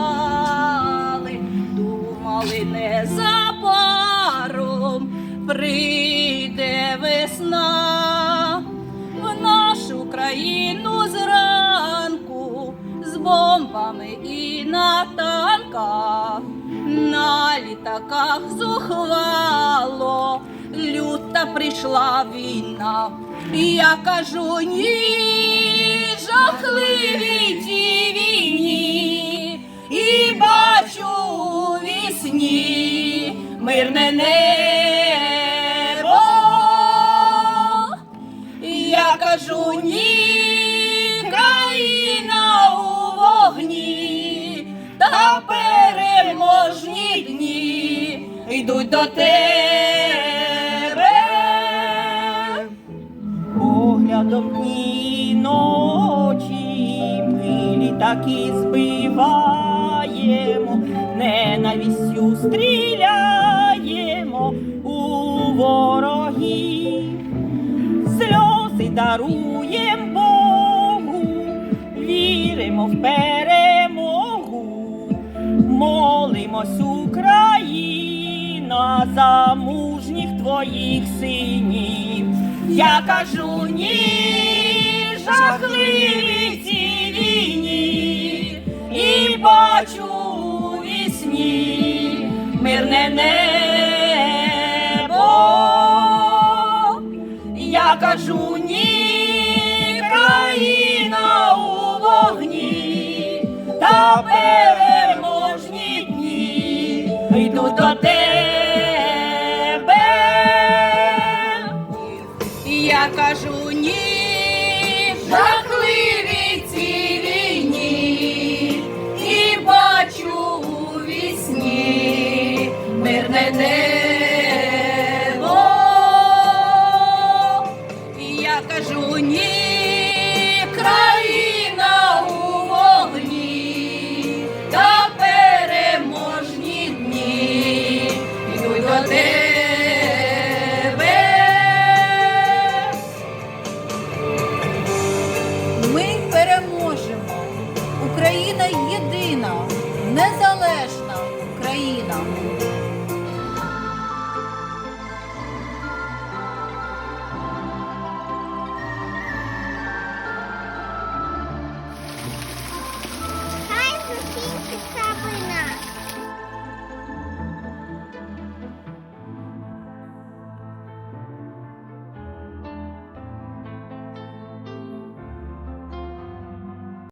малювали, думали незабаром прийде весна в нашу країну зранку з бомбами і на танках, на літаках зухвало. Люта прийшла війна, я кажу ні, жахливій тій війні. Мирне небо. Я кажу ні, країна у вогні, та переможні дні йдуть до тебе. Поглядом дні і ночі ми літаки збиваємо, ненавістю стріляємо даруєм Богу, віримо в перемогу, молимось Україна за мужніх твоїх синів. Я кажу ні, жахливій цій війні, і бачу у вісні мирне небо. Я кажу переможні дні йду до тебе. Я кажу ні, Україна єдина, незалежна країна.